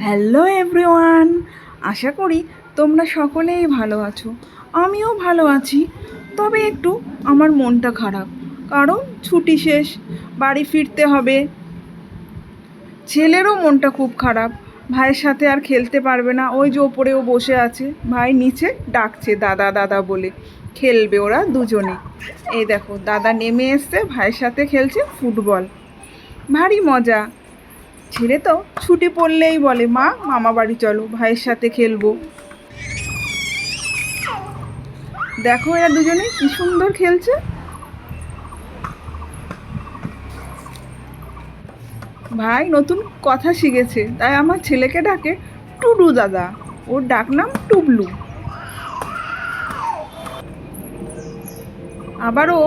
Hello everyone আশা করি তোমরা সকলেই ভালো আছো। আমিও ভালো আছি। তবে একটু আমার মনটা খারাপ। কারণ ছুটি শেষ, বাড়ি ফিরতে হবে। ছেলেরও মনটা খুব খারাপ। ভাইয়ের সাথে আর খেলতে পারবে না। ওই যে ওপরেও বসে আছে। ভাই নিচে ডাকছে, দাদা দাদা বলে। খেলবে ওরা দুজনে। এই দেখো, দাদা নেমে এসছে। ভাইয়ের সাথে খেলছে ফুটবল। ভারী মজা। ছেলে তো ছুটি পড়লেই বলে, মা, মামা বাড়ি চলো, ভাইয়ের সাথে খেলব। দেখো এরা দুজনে কি সুন্দর খেলছে। ভাই নতুন কথা শিখেছে, তাই আমার ছেলেকে ডাকে টুডু দাদা। ওর ডাক নাম টুবলু। আবার ও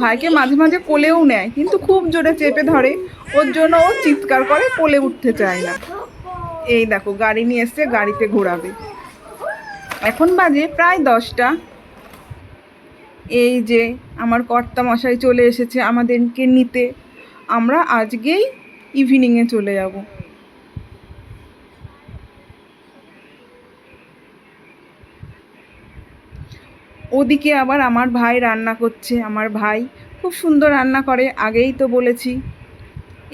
ভাইকে মাঝে মাঝে কোলেও নেয়, কিন্তু খুব জোরে চেপে ধরে। ওর জন্য ও চিৎকার করে, কোলে উঠতে চায় না। এই দেখো, গাড়ি নিয়ে এসছে, গাড়িতে ঘোরাবে। এখন বাজে প্রায় দশটা। এই যে আমার কর্তা মশাই চলে এসেছে আমাদেরকে নিতে। আমরা আজকেই ইভিনিংয়ে চলে যাব। ওদিকে আবার আমার ভাই রান্না করছে। আমার ভাই খুব সুন্দর রান্না করে, আগেই তো বলেছি।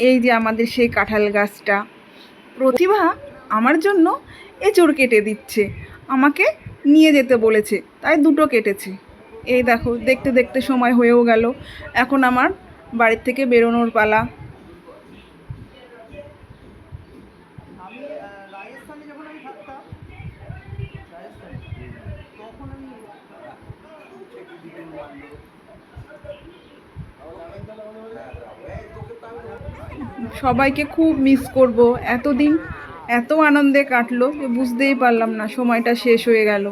এই যে আমাদের সেই কাঁঠাল গাছটা, প্রতিভা আমার জন্য এঁচড় কেটে দিচ্ছে, আমাকে নিয়ে যেতে বলেছে, তাই দুটো কেটেছে। এই দেখো, দেখতে দেখতে সময় হয়েও গেল, এখন আমার বাড়ির থেকে বেরোনোর পালা। সবাইকে খুব মিস করব। এতদিন এত আনন্দে কাটলো যে বুঝতেই পারলাম না, সময়টা শেষ হয়ে গেল।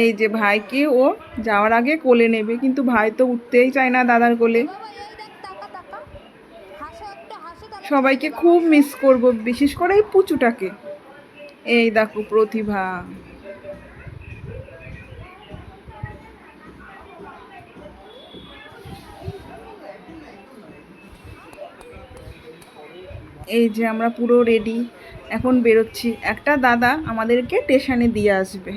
এই যে ভাইকে ও যাওয়ার আগে কোলে নেবে, কিন্তু ভাই তো উঠতেই চায় না দাদার কোলে। সবাইকে খুব মিস করব, বিশেষ করে এই পুচুটাকে। এই দেখো প্রতিভা। এই যে আমরা পুরো রেডি এখন বেরোচ্ছি। একটা দাদা আমাদেরকে স্টেশনে দিয়ে আসবে।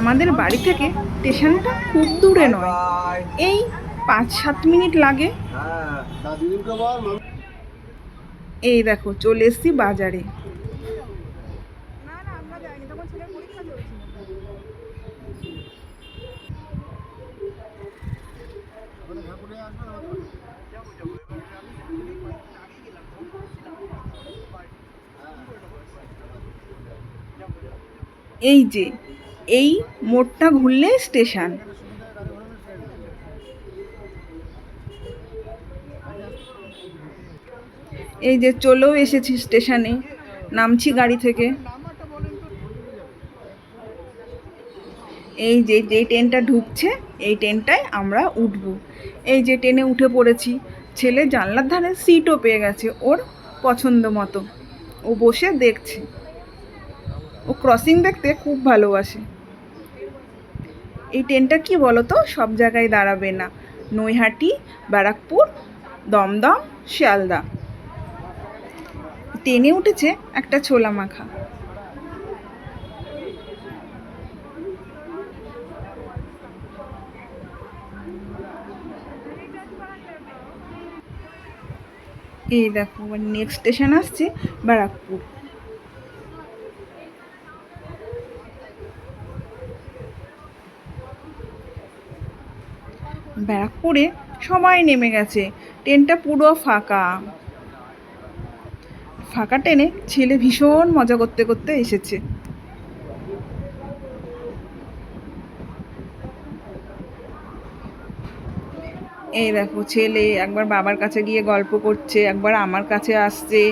আমাদের বাড়ি থেকে স্টেশনটা খুব দূরে নয়। এই পাঁচ সাত মিনিট লাগে। এই দেখো, চলে এসছি বাজারে। এই যে এই মোড়টা ঘুরলে স্টেশন। এই যে চলেও এসেছি স্টেশনে নামছি গাড়ি থেকে। এই যে যে ট্রেনটা ঢুকছে, এই ট্রেনটায় আমরা উঠব। এই যে ট্রেনে উঠে পড়েছি, ছেলে জানলার ধারে সিটও পেয়ে গেছে ওর পছন্দ মতো। ও বসে দেখছে। ও ক্রসিং দেখতে খুব ভালোবাসে। এই ট্রেনটা কি বলো তো সব জায়গায় দাঁড়াবে না। নৈহাটি, ব্যারাকপুর, দমদম, শিয়ালদা। ট্রেনে উঠেছে একটা ছোলা মাখা এই দেখো আমার নেক্সট স্টেশন আসছে ব্যারাকপুর। ব্যারাকপুরে সবাই নেমে গেছে, ট্রেনটা পুরো ফাঁকা। ফাঁকা ট্রেনে ছেলে ভীষণ মজা করতে করতে এসেছে। এই দেখো ছেলে একবার বাবার কাছে গিয়ে গল্প করছে একবার আমার কাছে আসছে।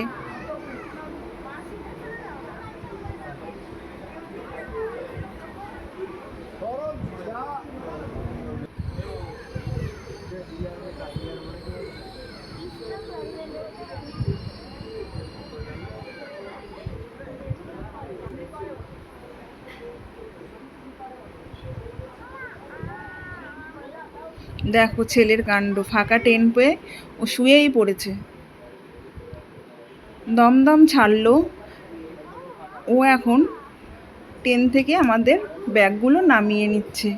দেখো ছেলের কাণ্ড, ফাঁকা টেন পেয়ে ও শুয়েই পড়েছে। দমদম ছাড়লো। ও এখন ট্রেন থেকে আমাদের ব্যাগগুলো নামিয়ে নিচ্ছে।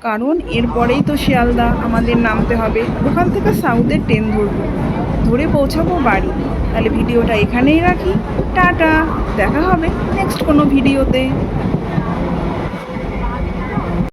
কারণ এরপরেই তো শিয়ালদা আমাদের নামতে হবে। ওখান থেকে সাউথের ট্রেন ধরবো। ধরে পৌঁছাবো বাড়ি। তাহলে ভিডিওটা এখানেই রাখি। টাটা! দেখা হবে নেক্সট কোনো ভিডিওতে।